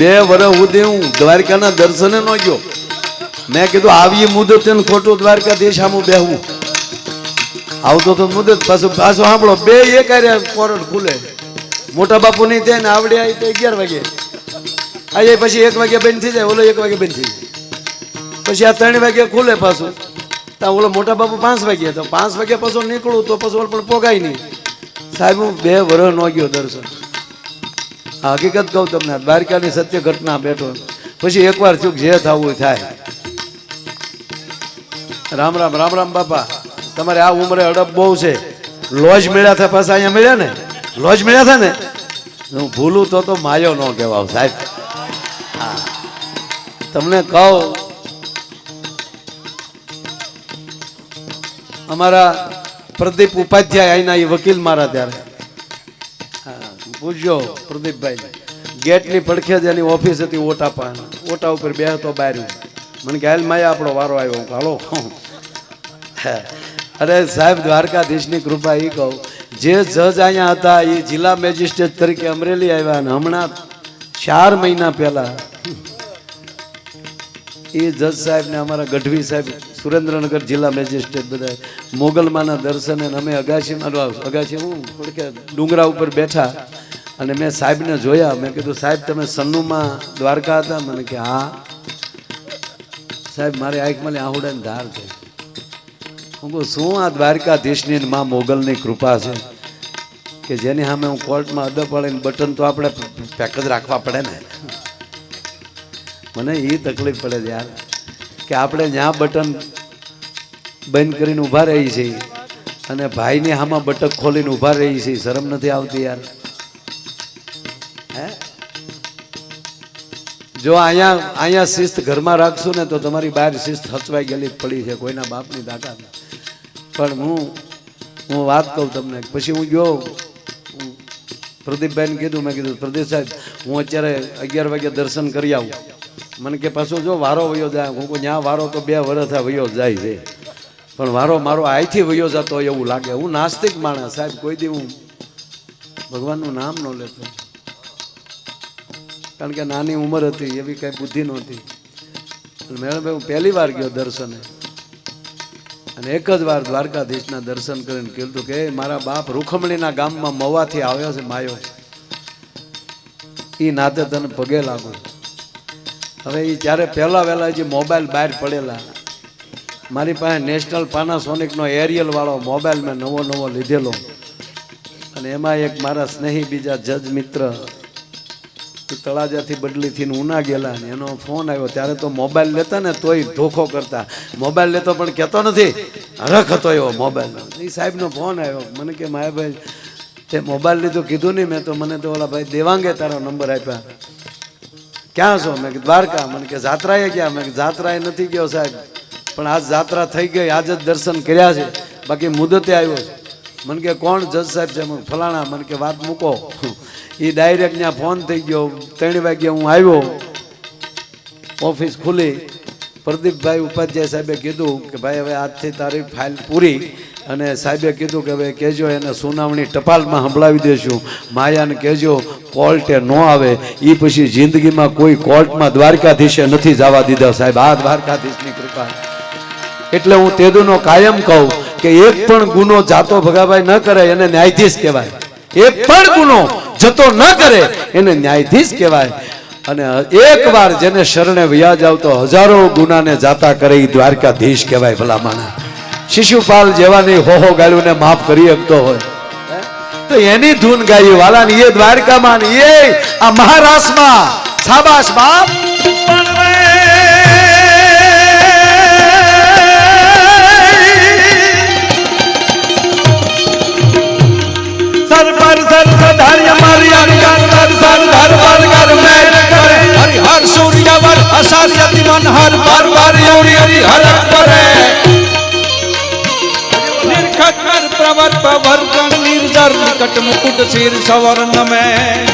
બે વર્ષ સુધી હું દ્વારકાના દર્શને ન ગયો. મેં કીધું, આવી મુદત ને ખોટું દ્વારકાધીશ આમ બેહવું. આવતો તો મુદત પાછું પાછું સાંભળો, બે એક કોરડ ખુલે મોટા બાપુ નહીં થાય ને આવડે આવી તો અગિયાર વાગે. આજે પછી એક વાગે બંધ થઈ જાય, ઓલો એક વાગે બંધ થઈ જાય. પછી આ ત્રણ વાગે ખુલે પાછું. ત્યાં ઓલો મોટા બાપુ પાંચ વાગે તો પાંચ વાગે પાછું નીકળું તો પાછું પણ પોગાય નહીં. સાહેબ, હું બે વર્ષ નો ગયો દર્શન. આ હકીકત કહું તમને, દ્વારકાની સત્ય ઘટના બેઠો. પછી એકવાર ચૂક જે થવું થાય. રામ રામ રામ રામ બાપા. તમારે આ ઉંમરે અડપ બહુ છે. લોજ મળ્યા થાય પાછા અહીંયા મળ્યા ને? લોજ મળ્યા થાય ને? હું ભૂલું તો તો માયો ન કહેવાવ સાહેબ. તમને કહું, અમારા પ્રદીપ ઉપાધ્યાય અહીંના એ વકીલ મારા ત્યારે. પૂછજો પ્રદીપભાઈ. ગેટની પડખે જ એની ઓફિસ હતી ઓટા પાન ઓટા ઉપર બે હતો બહાર મને કે, હાલ માયા આપણો વારો આવ્યો. હાલો. અરે સાહેબ, દ્વારકાધીશની કૃપા એ કહું. જે જજ અહીંયા હતા એ જિલ્લા મેજિસ્ટ્રેટ તરીકે અમરેલી આવ્યા અને હમણાં ચાર મહિના પહેલા એ જજ સાહેબને અમારા ગઢવી સાહેબ, સુરેન્દ્રનગર જિલ્લા મેજિસ્ટ્રેટ બધા મોગલમાના દર્શને અમે અગાશીમાં અગાશી હું ડુંગરા ઉપર બેઠા અને મેં સાહેબને જોયા. મેં કીધું, સાહેબ, તમે સન્નુમાં દ્વારકા હતા? મને કે, હા. સાહેબ, મારી આંખમાં આહુડાની ધાર છે. હું કહું, શું આ દ્વારકાધીશની મા મોગલની કૃપા છે કે જેની સામે હું કોર્ટમાં અડો પડે ને બટન તો આપણે પેક જ રાખવા પડે ને? મને એ તકલીફ પડે યાર, કે આપણે જ્યાં બટન બંધ કરીને ઊભા રહી છીએ અને ભાઈની હામાં બટક ખોલીને ઊભા રહી છીએ, શરમ નથી આવતી યાર. જો અહીંયા અહીંયા શિસ્ત ઘરમાં રાખશું ને તો તમારી બહાર શિસ્ત હચવાઈ ગયેલી પડી છે, કોઈના બાપની તાકાત પણ હું હું વાત કહું તમને. પછી હું ગયો પ્રદીપભાઈને કીધું, મેં કીધું, પ્રદીપ સાહેબ, હું અત્યારે અગિયાર વાગે દર્શન કરી આવું. મને કે, પાછું જો વારો વયો જાય. હું કહું ત્યાં વારો તો બે વર્ષ વયો જાય છે. પણ વારો મારો અહીંથી વયો જતો એવું લાગે. હું નાસ્તિક માણસ, સાહેબ, કોઈ દી હું ભગવાનનું નામ ન લેતો. કારણ કે નાની ઉંમર હતી, એવી કાંઈ બુદ્ધિ નહોતી. મેળાભાઈ હું પહેલી વાર ગયો દર્શને. અને એક જ વાર દ્વારકાધીશના દર્શન કરીને કીધું કે મારા બાપ રૂખમણીના ગામમાં મવાથી આવ્યો છે, માયો. એ નાતે તને પગે લાગુ. હવે એ જ્યારે પહેલાં વહેલા જે મોબાઈલ બહાર પડેલા, મારી પાસે નેશનલ પાનાસોનિકનો એરિયલવાળો મોબાઈલ મેં નવો નવો લીધેલો. અને એમાં એક મારા સ્નેહી બીજા જજ મિત્ર તળાજાથી બદલીથી ઉના ગયેલા ને એનો ફોન આવ્યો. ત્યારે તો મોબાઈલ લેતા ને તોય ધોખો કરતા. મોબાઈલ લેતો પણ કહેતો નથી. હરખ હતો એવો મોબાઈલ. એ સાહેબનો ફોન આવ્યો. મને કે, માયાભાઈ, તે મોબાઈલ લીધું કીધું નહીં મેં તો. મને તો ઓલા ભાઈ દેવાંગે તારો નંબર આપ્યા. ક્યાં છો? મેં દ્વારકા. મને કે, જાત્રાએ ક્યાં? મેં જાત્રાએ નથી ગયો સાહેબ. પણ આજ જાત્રા થઈ ગઈ. આજ જ દર્શન કર્યા છે. બાકી મુદતે આવ્યો છે. મને કે, કોણ જજ સાહેબ છે? ફલાણા. મને કે, વાત મૂકો. એ ડાયરેક્ટ ત્યાં ફોન થઈ ગયો. ત્રણ વાગે હું આવ્યો. ઓફિસ ખુલી. પ્રદીપભાઈ ઉપાધ્યાય સાહેબે કીધું કે ભાઈ હવે આજથી તારી ફાઇલ પૂરી અને સાહેબે કીધું કે હવે કહેજો એને સુનાવણી ટપાલમાં સંભળાવી દેશું. માયાને કહેજો કોર્ટે ન આવે. એ પછી જિંદગીમાં કોઈ કોર્ટમાં દ્વારકાધીશે નથી જવા દીધા સાહેબ. આ દ્વારકાધીશની કૃપા. એટલે હું તેદુનો કાયમ કહું કે એક પણ ગુનો જાતો ભગાભાઈ ન કરે એને ન્યાયાધીશ કહેવાય. એક પણ ગુનો જતો ન કરે, એને ન્યાયાધીશ કહેવાય. અને એક વાર જેને શરણે વ્યાજ આવતો હજારો ગુનાને જાતા કરે એ દ્વારકાધીશ કહેવાય ભલામાના શિશુપાલ જેવાની હોહો ગાળ્યું માફ કરી શકતો હોય. તો એની ધૂન ગાઈ વાલાની, એ દ્વારકામાં એ, આ મહારાષ્ટ્રમાં શાબાશ બાપ. અસાર્યતિ મન હર પર પર યોરી હરિ હર કરે. નિર્ખત કર પ્રવત પવર ગણ નિર્જર નિકટ મુકુટ શિર સવર્ણ में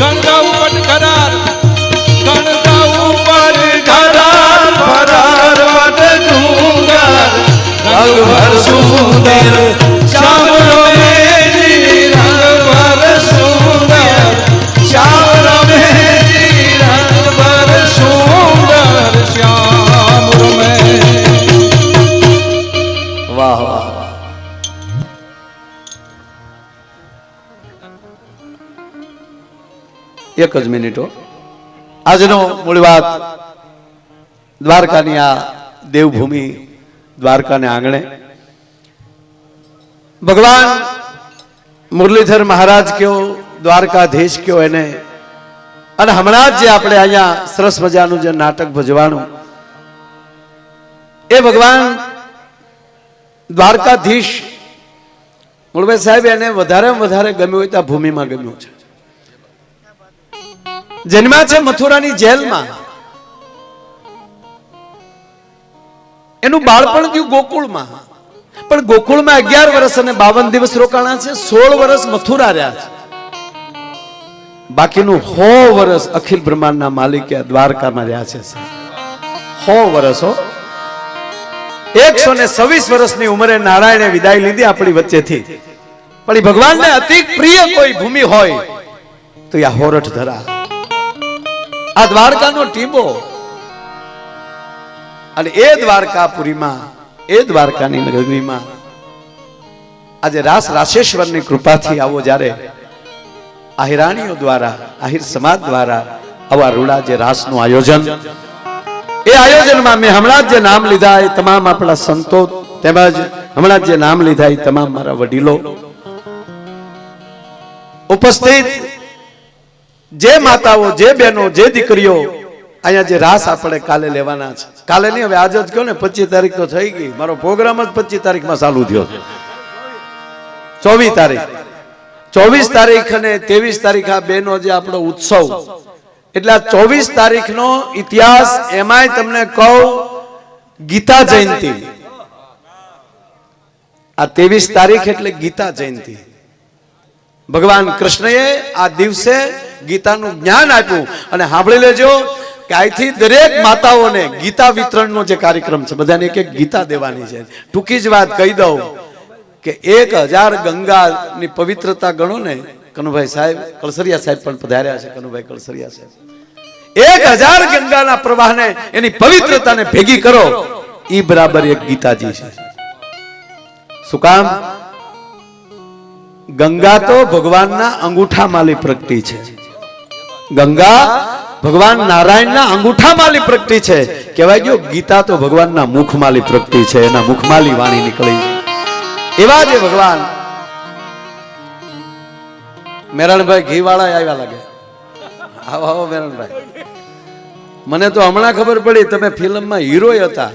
ગંગા એક જ મિનિટો. આજનો મૂળ વાત દ્વારકાની આ દેવભૂમિ, દ્વારકાને આંગણે. ભગવાન મુરલીધર મહારાજ કયો, દ્વારકાધીશ કયો એને? અને હમણાં જ જે આપણે અહીંયા સરસ મજાનું જે નાટક ભજવાનું, એ ભગવાન દ્વારકાધીશ મુળભાઈ સાહેબ એને વધારે વધારે ગમ્યું હોય તો આ ભૂમિમાં ગમ્યું છે. જન્મ્યા છે મથુરાની જેલમાં. એનું બાળપણ થયું ગોકુળમાં. પણ ગોકુળમાં અગિયાર વર્ષ અને બાવન દિવસ રોકાણા છે, સોળ વર્ષ મથુરા રહ્યા છે. બાકીનું હો વર્ષ અખિલ બ્રહ્માંડના માલિકે દ્વારકામાં રહ્યા છે હો વર્ષ, હો. એકસો ને છવ્વીસ વર્ષની ઉંમરે નારાયણે વિદાય લીધી આપણી વચ્ચેથી. પણ એ ભગવાનને અતિ પ્રિય કોઈ ભૂમિ હોય તો આ હોરઠ ધરા. આ દ્વારકાનો ટીંબો. અને એ દ્વારકાપુરીમાં, એ દ્વારકાની નગરીમાં આજે રાસ રાશેશ્વરની કૃપાથી આવો જ્યારે આહિરાણીઓ દ્વારા, આહિર સમાજ દ્વારા આવા રૂડા જે રાસનું આયોજન. એ આયોજનમાં મેં હમણાં જ જે નામ લીધા એ તમામ આપણા સંતો તેમજ હમણાં જે નામ લીધા એ તમામ મારા વડીલો. ઉપસ્થિત જે માતાઓ, જે બહેનો, જે દીકરીઓ, અહીંયા જે રાસ આપણે કાલે લેવાના છે. કાલે નહીં, હવે આજે જ કહો ને, પચીસ તારીખ તો થઈ ગઈ. મારો પ્રોગ્રામ જ પચીસ તારીખમાં ચાલુ થયો છે. ચોવીસ તારીખ. ચોવીસ તારીખ અને ત્રેવીસ તારીખ આ બેનો જે આપણો ઉત્સવ. એટલે આ ચોવીસ તારીખનો ઇતિહાસ એમાંય તમને કહું, ગીતા જયંતિ. આ ત્રેવીસ તારીખ એટલે ગીતા જયંતિ. ભગવાન કૃષ્ણએ આ દિવસે ગીતાનું જ્ઞાન આપ્યું. અને સાંભળી લેજો કે અહીંથી દરેક માતાઓને ગીતા વિતરણનો જે કાર્યક્રમ છે, બધાને એક એક ગીતા દેવાની છે. ટૂંકી જ વાત કહી દઉં કે એક હજાર ગંગાની પવિત્રતા ગણો ને, કનુભાઈ સાહેબ, કળસરિયા સાહેબ પણ પધાર્યા છે, કનુભાઈ કળસરિયા સાહેબ. એક હજાર ગંગાના પ્રવાહને એની પવિત્રતાને ભેગી કરો. એ બરાબર એક ગીતાજી છે. શું કામ? ગંગા તો ભગવાનના અંગૂઠામાલી પ્રગટી છે. ગંગા ભગવાન નારાયણના અંગૂઠામાલી પ્રગટી છે. કહેવાય ગયો, ગીતા તો ભગવાનના મુખમાલી પ્રગટી છે, એના મુખમાલી વાણી નીકળી એવા જે ભગવાન મેરણભાઈ ઘી વાળા આવ્યા લાગે. આવો આવો મેરણભાઈ. મને તો હમણાં ખબર પડી, તમે ફિલ્મમાં હીરો હતા.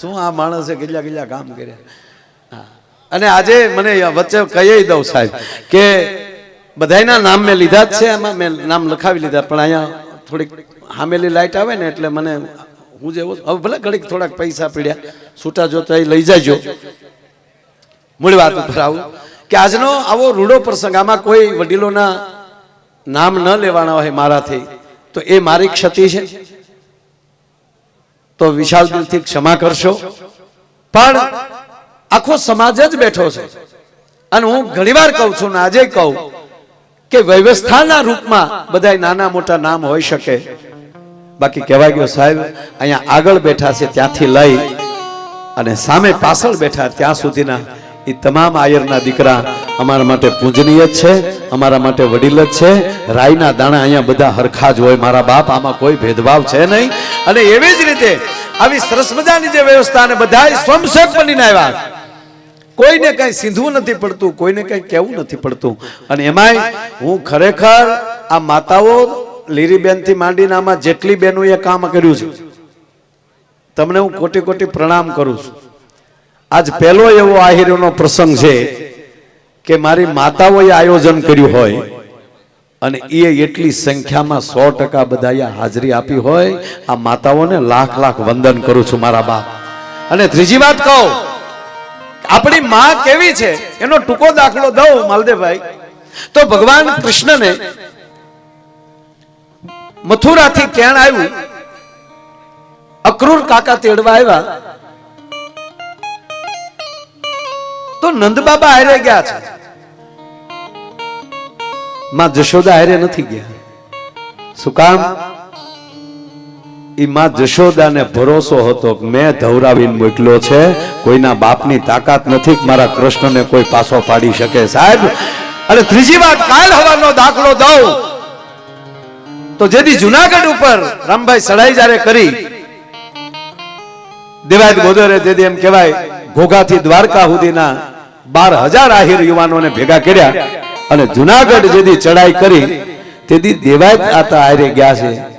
શું આ માણસે કેટલા કેટલા કામ કર્યા? હા. અને આજે મને વચ્ચે કહી દઉં સાહેબ કે બધાયના નામ મેં લીધા જ છે, એમાં મેં નામ લખાવી લીધા, પણ અહીંયા થોડીક હામેલી લાઇટ આવે ને એટલે મને હું જેવો હવે ભલે ઘડીક થોડાક પૈસા પીડ્યા છૂટા જોતા લઈ જાજો. મૂળ વાત ઉપર આવું. કે આજનો આવો રૂડો પ્રસંગ, આમાં કોઈ વડીલોના નામ ન લેવાના હોય મારાથી, તો એ મારી ક્ષતિ છે. તો વિશાલ દિલથી ક્ષમા કરશો. પણ આખો સમાજ જ બેઠો છે. અને હું ઘણીવાર કહું છું આજે કહું કે વ્યવસ્થાના રૂપમાં બધા નાના મોટા નામ હોઈ શકે. બાકી કહેવાય ગયો સાહેબ, અહીંયા આગળ બેઠા છે, ત્યાંથી લઈ અને સામે પાછળ બેઠા ત્યાં સુધીના એ તમામ આયરના દીકરા અમારા માટે પૂજનીય છે, અમારા માટે વડીલ જ છે. રાયના દાણા અહીંયા બધા હરખા જ હોય, મારા બાપ, આમાં કોઈ ભેદભાવ છે નહીં. અને એવી જ રીતે આવી સરસ મજાની જે વ્યવસ્થા અને બધા સ્વયંસેવક બનીને આવ્યા. કોઈને કઈ સીંધવું નથી પડતું, કોઈને કઈ કહેવું નથી પડતું. અને એમાંય હું ખરેખર આ માતાઓ લીરીબેનથી માંડીને આમાં જેટલી બેનો એ કામ કર્યું છે, તમને હું કોટી કોટી પ્રણામ કરું છું. આજ પહેલો એવો આહિરનો પ્રસંગ છે કે મારી માતાઓએ આયોજન કર્યું હોય અને એ એટલી સંખ્યામાં સો ટકા બધાએ હાજરી આપી હોય, આ માતાઓને લાખ લાખ વંદન કરું છું મારા બાપ. અને ત્રીજી વાત કહું આપણી માં કેવી છે? એનો ટૂંકો દાખલો દઉં, માલદેવભાઈ. તો ભગવાન કૃષ્ણને મથુરાથી કેણ આવ્યું. અક્રૂર કાકા તેડવા આવ્યા. તો નંદબાબા હારે ગયા છે. માં જશોદા હારે નથી ગયા. શું કામ? માં જશોદાને ભરોસો હતો મેં ધવરાવીને મોકલ્યો છે. કોઈના બાપની તાકાત નથી મારા કૃષ્ણને કોઈ પાછો પાડી શકે. સાહેબ, અને ત્રીજી વાત, કાલ હવાનો દાખલો દઉં. તો જેથી જુનાગઢ ઉપર રામભાઈ સડાઈ જ્યારે કરી, દેવાયત ગોદરે જેથી એમ કહેવાય, ઘોઘાથી દ્વારકા સુધીના બાર હજાર આહિર યુવાનોને ભેગા કર્યા અને જુનાગઢ જેથી ચડાઈ કરી તેથી દેવાયત આતા આરે ગયા છે.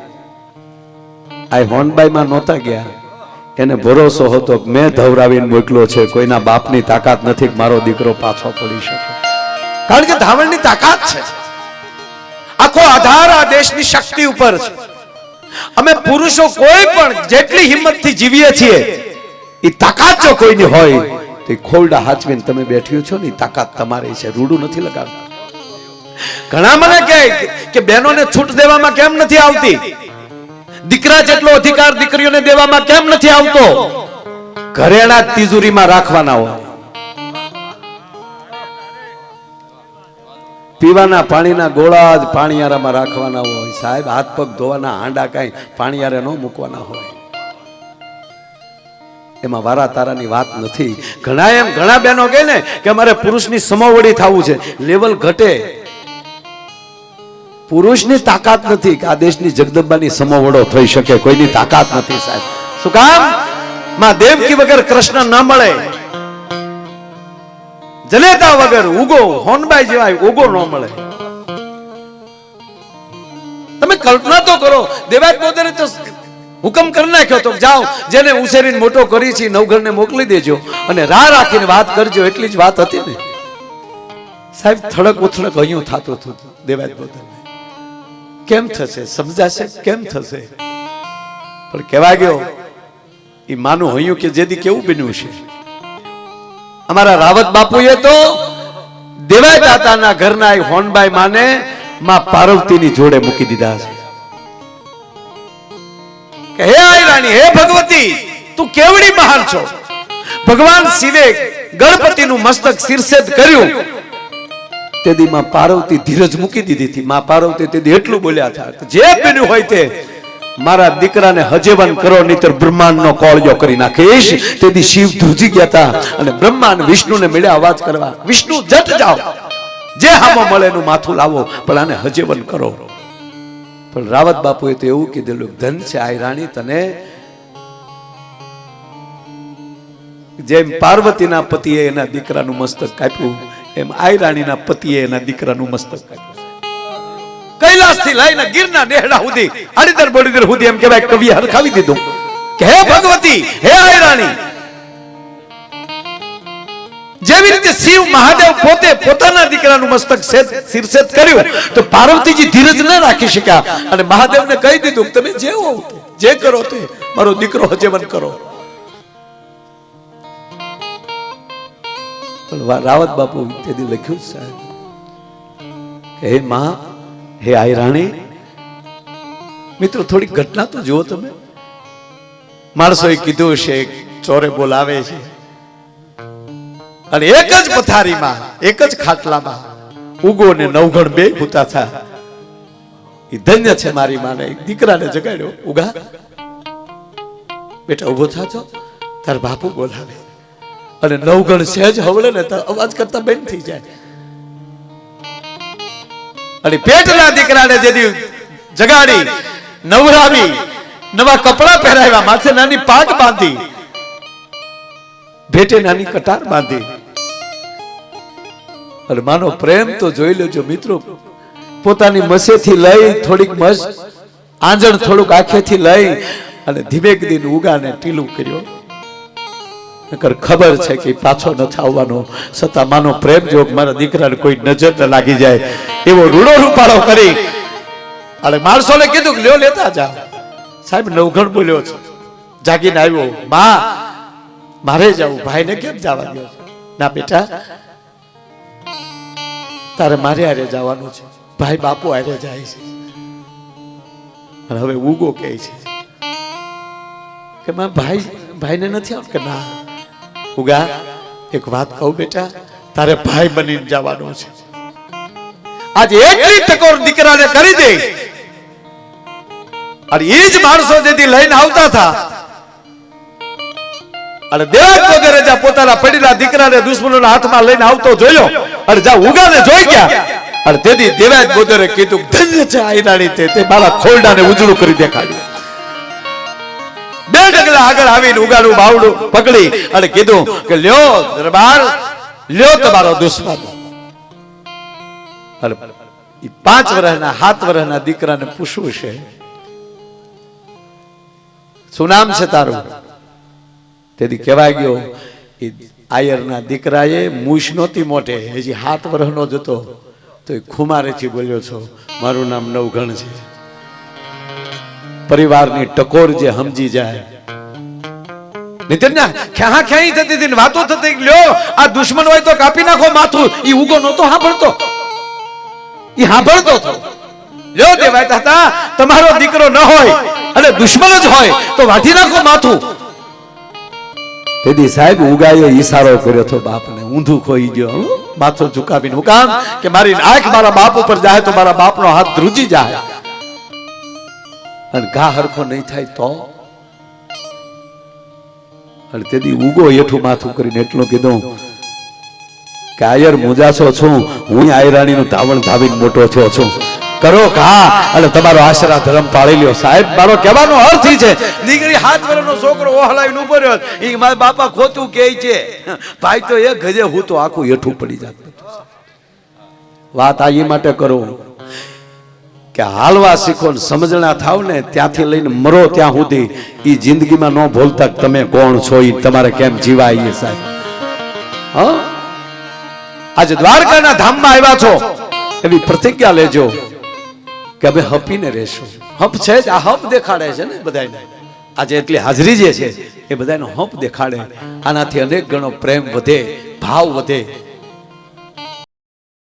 આ હોનબાઈમાં નહોતા ગયા. એને ભરોસો હતો મેં ધવરાવીને મોકલો છે. કોઈના બાપની તાકાત નથી મારો દીકરો પાછો પડી શકે. કારણ કે ધાવણની તાકાત છે. આખો આધાર આ દેશની શક્તિ ઉપર છે. અમે પુરુષો કોઈ પણ જેટલી હિંમતથી જીવીએ છીએ એ તાકાત જો કોઈની હોય, તો ખોલડા હાચવીને તમે બેઠ્યો છો ને તાકાત તમારી છે. રૂડું નથી લગાડતા. ઘણા મને કહે કે- બહેનોને છૂટ દેવામાં કેમ નથી આવતી? દીકરા જેટલો અધિકાર દીકરીઓને દેવામાં કેમ નથી આવતો? ઘરેણા તિજોરીમાં રાખવાના હોય. પીવાના પાણીના ગોળા જ પાણીયારામાં રાખવાના હોય. સાહેબ, હાથ પગ ધોવાના, હાંડા કાંઈ પાણીયારે ન મૂકવાના હોય. એમાં વારા તારાની વાત નથી. ઘણા એમ ઘણા બહેનો કહે ને કે અમારે પુરુષની સમોવડી થવું છે. લેવલ ઘટે. પુરુષની તાકાત નથી કે આ દેશની જગદંબાની સમોવડો થઈ શકે, કોઈની તાકાત નથી સાહેબ. શું કામ? માં દેવકી વગર કૃષ્ણ ના મળે. જલેતા વગર ઉગો, હોનબાઈ જેવા ઉગો ન મળે. તમે કલ્પના તો કરો, દેવાય પોતાને તો હુકમ કરી નાખ્યો તો જાઓ, જેને ઉછેરીને મોટો કરી છે, નવઘરને મોકલી દેજો અને રાહ રાખીને વાત કરજો, એટલી જ વાત હતી ને. સાહેબ થડક ઉથડક અહીંયા થતું હતું, દેવાય પોતાને કેમ થશે? સમજાશે? કેમ થશે? પણ કહેવા ગયો એ માનું હયું કે જેથી કેવું બન્યું છે. અમારા રાવત બાપુએ તો દેવાય દાતાના ઘરના હોનબાઈ માને માં પાર્વતીની જોડે મૂકી દીધા છે. હે આયરાણી, હે ભગવતી, તું કેવડી મહાન છો? ભગવાન શિવે ગણપતિનું મસ્તક શિરસેદ કર્યું. તેદી માં પાર્વતી ધીરજ મૂકી દીધી હતી. માં પાર્વતી તેદી એટલું બોલ્યા હતા જે બન્યું હોય તે મારા દીકરાને હજેવન કરો, નહીતર બ્રહ્માંડનો કોળિયો કરી નાખીશ. તેથી શિવ ધ્રુજી ગયા હતા અને બ્રહ્માંડ વિષ્ણુને મળ્યા અવાજ કરવા, વિષ્ણુ, જટ જાઓ. જે હામો મળે એનું માથું લાવો, પણ આને હજેવન કરો. પણ રાવત બાપુએ તો એવું કીધેલું ધન છે આ રાણી, તને જેમ પાર્વતીના પતિએ એના દીકરાનું મસ્તક કાપ્યું એમ આયરાણીના પતિએ એના દીકરાનું મસ્તક કાપ્યું કૈલાસથી લઈને ગીરના નેહડા સુધી હરિદર બોડીદર સુધી એમ કહેવાય, કવિએ હરખાવી દીધું. કે હે ભગવતી, હે આયરાણી. જેવી રીતે શિવ મહાદેવ પોતે પોતાના દીકરાનું મસ્તક સેદ શિરસેદ કર્યું, તો પાર્વતીજી ધીરજ ન રાખી શક્યા અને મહાદેવને કહી દીધું તમે જે જે કરો તે, મારો દીકરો હજેવન કરો. પણ રાવત બાપુ તેથી લખ્યું સાહેબ. હે માં, હે આઈ મિત્રો થોડી ઘટના તો જુઓ તમે. માણસોએ કીધું છે ચોરે બોલાવે છે. અને એક જ પથારીમાં, એક જ ખાટલામાં, ઉગો ને નવગણ બે ભૂતા થા. એ ધન્ય છે મારી માને. દીકરાને જગાડ્યો, ઉગા, બેટા ઊભો થાજો. તાર બાપુ બોલાવે. અને નવગણ સહેજ હવળે ને અવાજ કરતા બેન થઈ જાય. અને પેટના દીકરાને જેથી જગાડી, નવરાવી, નવા કપડા પહેરાવ્યા, માથે નાની પાટ બાંધી, ભેટે નાની કટાર બાંધી. અને માનો પ્રેમ તો જોઈ લેજો મિત્રો, પોતાની મસેથી લઈ થોડીક મસ, આંજણ થોડુંક આંખેથી લઈ અને ધીમેક દિન ઉગાને ટીલું કર્યો. નકર ખબર છે કે પાછો નથી આવવાનો છતાં માનો પ્રેમ જોગ મારા દીકરાને કોઈ નજર ન લાગી જાય, એવો રૂડો રૂપાળો કરી. અને માણસોને કીધું કે લ્યો લેતા જા. સાહેબ, નવઘણ બોલ્યો છે. જાગીને આવ્યો. માં, મારે જવું ભાઈને કેમ જવા દો ના, બેટા, તારે મારે આરે જવાનું છે. ભાઈ બાપુ આરે જાય છે. અને હવે ઉગો કહે છે. કે માં, ભાઈ, ભાઈને નથી આવ કે ના. ઉગા, એક વાત કહું બેટા, તારે ભાઈ બનીને જવાનું છે. આજે એટલી ટકોર દીકરાને કરી દે. અને એ જ માણસો જેથી લઈને આવતા હતા અને દેવાજ વગેરે જ્યાં પોતાના પડેલા દીકરાને દુશ્મનોના હાથમાં લઈને આવતો જોયો, અને જ્યાં ઉગાને જોઈ ગયા, અને તેથી દેવાજ વગેરે કીધું, ધન્ય છે આઈરાણી તે તે મારા ખોરડાને ઉજળું કરી દેખાડ્યું. બે ડગલા આગળ આવીને ઉગાડું, બાવડું, પકડી અને કીધું કે, લ્યો દરબાર, લ્યો તમારો દુશ્મન. પાંચ વર્ષના સાત વર્ષના દીકરાને પૂછવું છે, શું નામ છે તારું? તેથી કહેવાય ગયો એ આયરના દીકરાએ મૂછ નહોતી મોટે હજી સાત વર્ષનો જ હતો, તો એ ખુમારેથી બોલ્યો છો, મારું નામ નવઘણ છે. પરિવારની ટકોર જે સમજી જાય. નીતિન ના ખ્યા ખ્યાઈ થતી હતી વાતો થતી લ્યો, આ દુશ્મન હોય તો કાપી નાખો માથું. ઈ ઉગો નતો સાંભળતો ઈ સાંભળતો હતો. લ્યો, દેવાય હતા તમારો દીકરો ન હોય અને દુશ્મન જ હોય તો વાઢી નાખો માથું. તેથી સાહેબ ઉગાયો ઈશારો કર્યો તો બાપને ઊંધું ખોઈ ગયો? માથું ઝુકાવીને હું કામ કે મારી આંખ મારા બાપ ઉપર જાય તો મારા બાપનો હાથ ધ્રુજી જાય. અને ઘા હરખો નહીં થાય તો? અને તેથી ઉગો એઠું માથું કરીને એટલું કીધું, કે આયર મુજાસો છું, હું આયરાણીનું ધાવણ ધાવીને મોટો થયો છું. કરો ઘા અને તમારો આશરા ધર્મ પાળી લ્યો. સાહેબ, મારો કહેવાનો અર્થ છે દીકરી હાથ વર્ષનો છોકરો ઓહલાવીને ઊભો રહ્યો એ મારા બાપા ખોટું કહે છે. ભાઈ તો એ ગજે હું તો આખું એઠું પડી જાત વાત આ એ માટે કરું. કે હાલવા શીખો ને સમજણા થાવ ને ત્યાંથી લઈને મરો ત્યાં સુધી. એ જિંદગીમાં ન ભૂલતા તમે કોણ છો એ તમારે કેમ જીવાય સાહેબ? આજે દ્વારકાના ધામમાં આવ્યા છો. એવી પ્રતિજ્ઞા લેજો કે અમે હપીને રહેશું. હપ છે જ, આ હપ દેખાડે છે ને બધાને આજે એટલી હાજરી જે છે, એ બધાનો હપ દેખાડે. આનાથી અનેક ગણો પ્રેમ વધે, ભાવ વધે.